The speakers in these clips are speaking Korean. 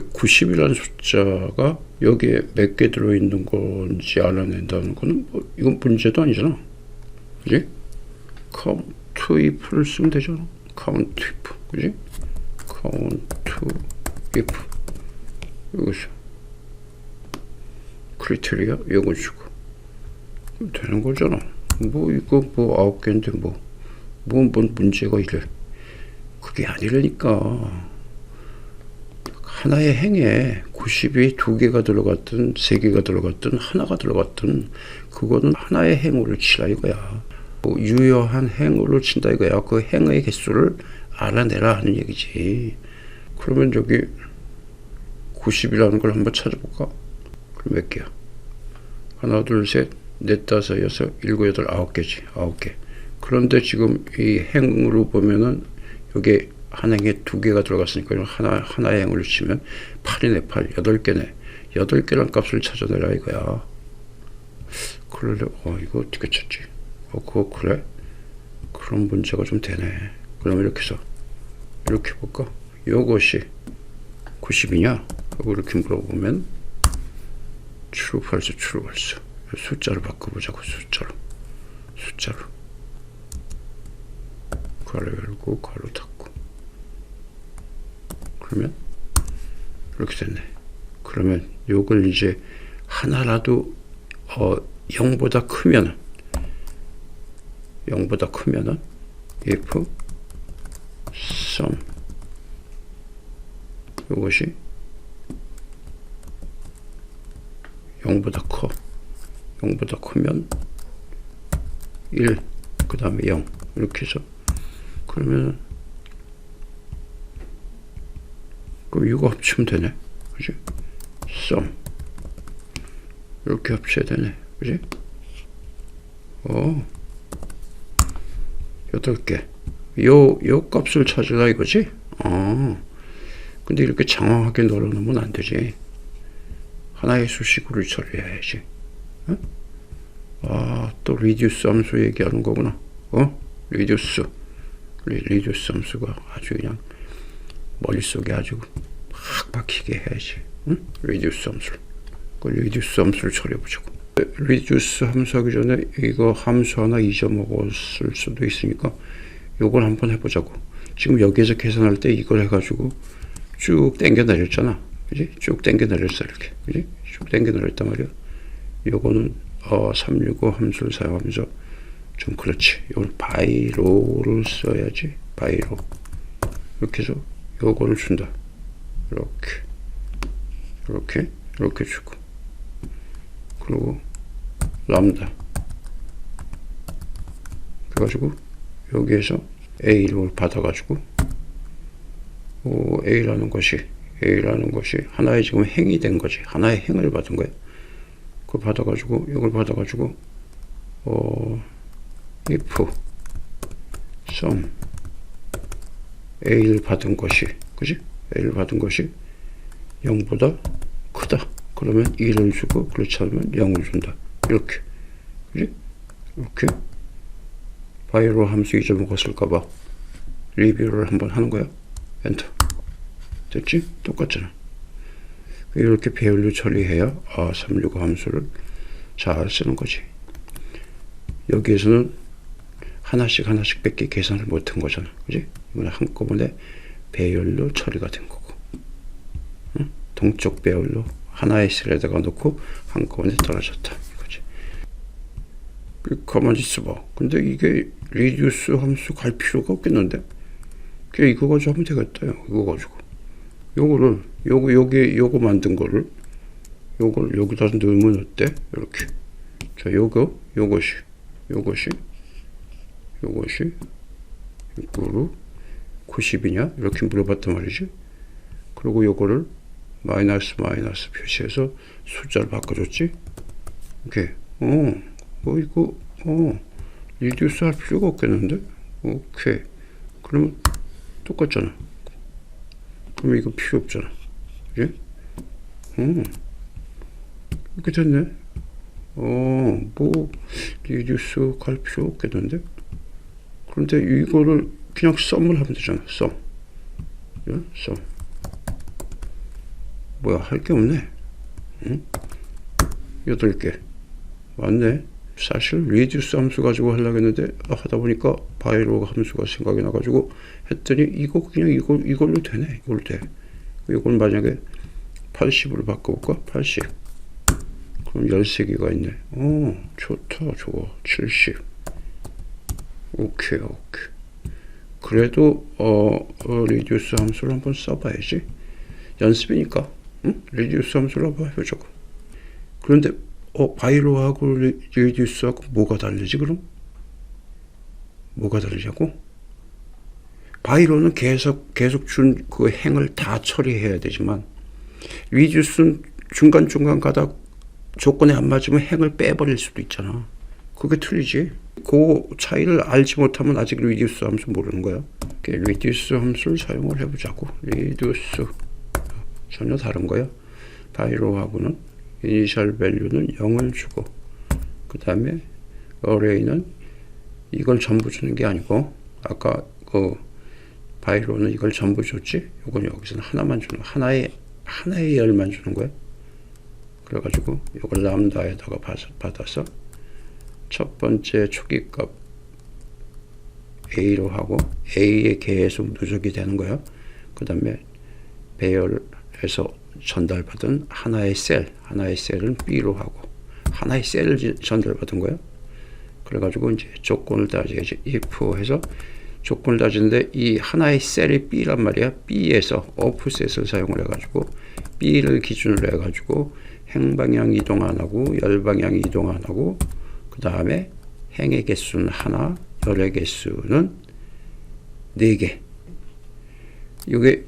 90이라는 숫자가 여기에 몇 개 들어있는 건지 알아낸다는 거는 뭐 이건 문제도 아니잖아. 그지? count if를 쓰면 되잖아. count if. 그지? count if. 이것이 크리테리아 이거 주고 되는 거잖아. 뭐 이거 뭐 아홉 개인데 뭐 뭐, 뭔 문제가 이래. 그게 아니라니까. 하나의 행에 90이 두 개가 들어갔든 세 개가 들어갔든 하나가 들어갔든 그거는 하나의 행으로 치라 이거야. 뭐 유효한 행으로 친다 이거야. 그 행의 개수를 알아내라 하는 얘기지. 그러면 저기 90이라는 걸 한번 찾아볼까? 그럼 몇 개야? 하나, 둘, 셋, 넷, 다섯, 여섯, 일곱, 여덟, 아홉 개지. 아홉 개. 그런데 지금 이 행으로 보면은 여기 한 행에 두 개가 들어갔으니까 하나 하나의 행으로 치면 8이네 8 여덟 개네. 여덟 개란 값을 찾아내라 이거야. 그래 어 이거 어떻게 찾지? 어 그거 그래? 그런 문제가 좀 되네. 그럼 이렇게 해서 이렇게 볼까? 요것이 90이냐? 하고 이렇게 물어보면 true false true false 숫자로 바꿔보자고 숫자로. 숫자로. 괄호 열고 괄호 닫고 그러면? 이렇게 됐네. 그러면 요걸 이제 하나라도 어 0보다 크면은 0보다 크면은 if sum. 요것이 0보다 커. 0보다 크면 1그 다음에 0 이렇게 해서. 그러면 그럼 이거 합치면 되네. 그지? sum. 이렇게 합쳐야 되네. 그지? 어. 여덟 개. 요, 요 값을 찾으라 이거지? 어. 근데 이렇게 장황하게 넣어놓으면 안 되지. 하나의 수식으로 처리해야지. 어? 아, 또 reduce 함수 얘기하는 거구나. 어? reduce. reduce 함수가 아주 그냥 머릿속에 아주 확 박히게 해야지. 응? reduce 함수를. 그 reduce 함수를 처리해보자고. reduce 함수 하기 전에 이거 함수 하나 잊어먹었을 수도 있으니까 요걸 한번 해보자고. 지금 여기에서 계산할 때 이걸 해가지고 쭉 당겨 내렸잖아. 그지? 쭉 당겨 내렸어, 이렇게. 그지? 쭉 당겨 내렸단 말이야. 요거는, 어, 365 함수를 사용하면서 좀 그렇지. 이걸 바이로를 써야지. 바이로. 이렇게 해서 요거를 준다. 이렇게. 이렇게. 이렇게 주고. 그리고 람다. 그래가지고 여기에서 A를 받아가지고 오, A라는 것이 A라는 것이 하나의 지금 행이 된 거지. 하나의 행을 받은 거야. 그걸 받아가지고 이걸 받아가지고 어 if sum A를 받은 것이 그지? A를 받은 것이 0보다 크다. 그러면 1을 주고 그렇지 않으면 0을 준다. 이렇게. 그지? 이렇게. 바이로 함수 잊어먹었을까봐 리뷰를 한번 하는 거야. 엔터. 됐지? 똑같잖아. 이렇게 배열로 처리해야 아, 365 함수를 잘 쓰는 거지. 여기에서는 하나씩 하나씩 밖에 계산을 못한 거잖아. 그지? 한꺼번에 배열로 처리가 된 거고. 응? 동쪽 배열로 하나의 셀에다가 놓고 한꺼번에 떨어졌다. 이거지. 가만히 있어봐. 근데 이게 리듀스 함수 갈 필요가 없겠는데? 그냥 이거 가지고 하면 되겠다. 이거 가지고. 요거를, 요거, 여기, 요거 만든 거를, 요걸 여기다 넣으면 어때? 이렇게. 자, 요거, 요것이, 요것이, 요것이, 이거로 90이냐? 이렇게 물어봤단 말이지. 그리고 요거를 마이너스 마이너스 표시해서 숫자를 바꿔줬지. 이렇게, 어, 뭐 이거, 어, 리듀스 할 필요가 없겠는데? 오케이. 그러면 똑같잖아. 그럼 이거 필요 없잖아. 그지? 어, 이렇게 됐네. 어, 뭐, 리듀스 갈 필요 없겠는데? 그런데 이거를 그냥 썸을 하면 되잖아. 썸. 예? 썸. 뭐야 할 게 없네. 응? 여덟 개 맞네. 사실 리듀스 함수 가지고 하려고 했는데 아, 하다 보니까 바이로 함수가 생각이 나가지고 했더니 이거 그냥 이거 이걸로 되네. 이걸로 돼. 이걸 만약에 80으로 바꿔볼까? 80. 그럼 13개가 있네. 오, 좋다, 좋아. 70. 오케이, 오케이. 그래도, 어, 어 리듀스 함수를 한번 써봐야지. 연습이니까. 응? 리듀스 함수를 한번 해보자고. 그런데, 어, 바이로하고 리- 리듀스하고 뭐가 다르지, 그럼? 뭐가 다르냐고? 바이로는 계속, 계속 준 그 행을 다 처리해야 되지만, 리듀스는 중간중간 가다 조건에 안 맞으면 행을 빼버릴 수도 있잖아. 그게 틀리지. 그 차이를 알지 못하면 아직 리듀스 함수 모르는 거야. 리듀스 함수를 사용을 해보자고. 리듀스 전혀 다른 거야. 바이로하고는 이니셜 밸류는 0을 주고 그 다음에 어레이는 이걸 전부 주는 게 아니고 아까 그 바이로는 이걸 전부 줬지. 이건 여기서는 하나만 주는 거야. 하나의 하나의 열만 주는 거야. 그래가지고 이걸 람다에다가 받- 받아서 첫 번째 초기값 A로 하고 A에 계속 누적이 되는 거야. 그 다음에 배열해서 전달받은 하나의 셀, 하나의 셀은 B로 하고 하나의 셀을 지- 전달받은 거야. 그래가지고 이제 조건을 따져야지. if 해서 조건을 따지는데 이 하나의 셀이 B란 말이야. B에서 offset을 사용을 해가지고 B를 기준으로 해가지고 행방향 이동 안 하고 열방향 이동 안 하고 그 다음에 행의 개수는 하나, 열의 개수는 네 개. 이게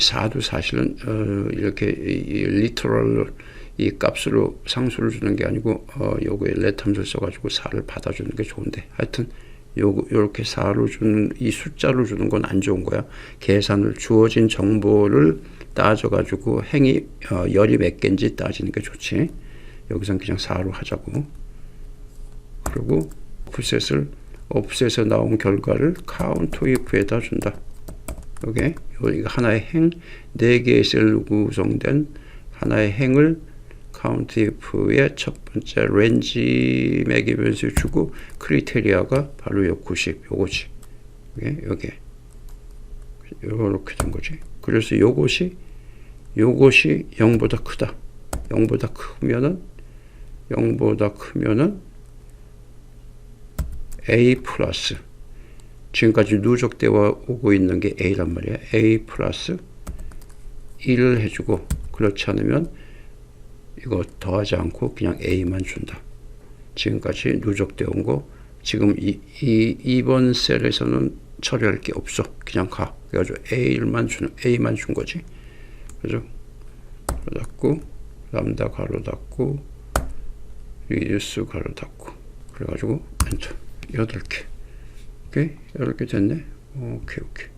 사도 사실은 어, 이렇게 리터럴 이 값으로 상수를 주는 게 아니고 어, 요거에 함수를 써가지고 4를 받아주는 게 좋은데 하여튼 요거 요렇게 4로 주는 이 숫자로 주는 건 안 좋은 거야. 계산을 주어진 정보를 따져가지고 행이 어, 열이 몇 개인지 따지는 게 좋지. 여기선 그냥 4로 하자고. 그리고 offset을 offset에서 나온 결과를 count if에다 준다. 이거 하나의 행, 네 개의 셀로 구성된 하나의 행을 count if의 첫 번째 렌지 매기면서 주고 크리테리아가 바로 요 90, 요거지. 요게 요게 요렇게 된 거지. 그래서 요것이 요것이 0보다 크다. 0보다 크면은 0보다 크면은 A 플러스 지금까지 누적되어 오고 있는 게 A란 말이야. A 플러스 1을 해주고 그렇지 않으면 이거 더하지 않고 그냥 A만 준다. 지금까지 누적되어 온 거 지금 이, 이 2번 셀에서는 처리할 게 없어. 그냥 가. 그래가지고 A만 주는 A만 준 거지. 그죠? 가로 닫고 람다 가로 닫고 리듀스 가로 닫고 그래가지고 엔터 여덟 개. 오케이 이렇게 됐네. 오케이 오케이.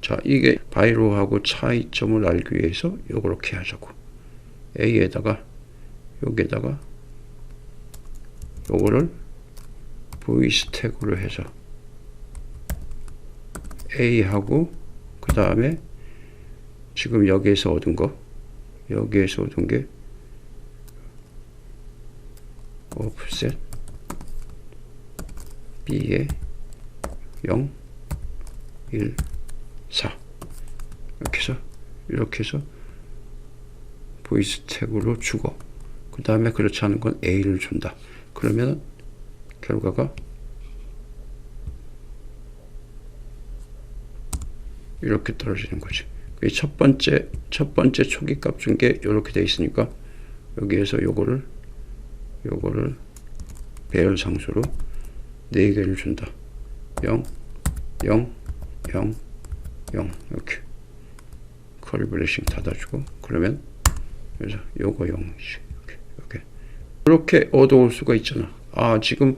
자 이게 바이로하고 차이점을 알기 위해서 요렇게 하자고. A에다가 여기에다가 요거를 V 스택으로 해서 A하고 그 다음에 지금 여기에서 얻은 거 여기에서 얻은 게 offset B에 0 1 4 이렇게 해서 이렇게 해서 보이스 태그로 주고 그 다음에 그렇지 않은 건 A를 준다. 그러면 결과가 이렇게 떨어지는 거지. 그첫 번째 첫 번째 초기 값 준 게 이렇게 돼 있으니까 여기에서 요거를 요거를 배열 상수로 네 개를 준다. 0 0 0 0 이렇게 커리 블레싱 닫아주고 그러면 그래서 요거 0이지 이렇게 이렇게 이렇게 얻어올 수가 있잖아. 아 지금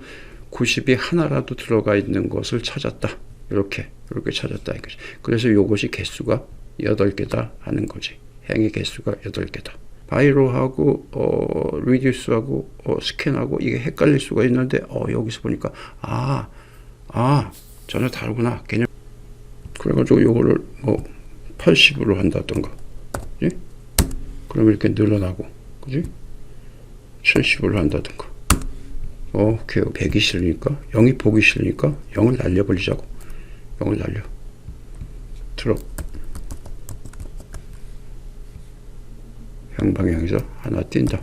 90이 하나라도 들어가 있는 것을 찾았다. 이렇게 이렇게 찾았다. 그래서 요것이 개수가 8개다 하는 거지. 행의 개수가 8개다. 바이로 하고 어, 리듀스하고 어, 스캔하고 이게 헷갈릴 수가 있는데 어, 여기서 보니까 아, 아 전혀 다르구나 개념. 그래가지고 요거를 뭐 80으로 한다던가, 예? 그럼 이렇게 늘어나고, 그지? 70을 한다든가. 어, 오케이. 100이 싫으니까, 0이 보기 싫으니까 0을 날려버리자고. 0을 날려. 트럭. 양방향에서 하나 뛴다.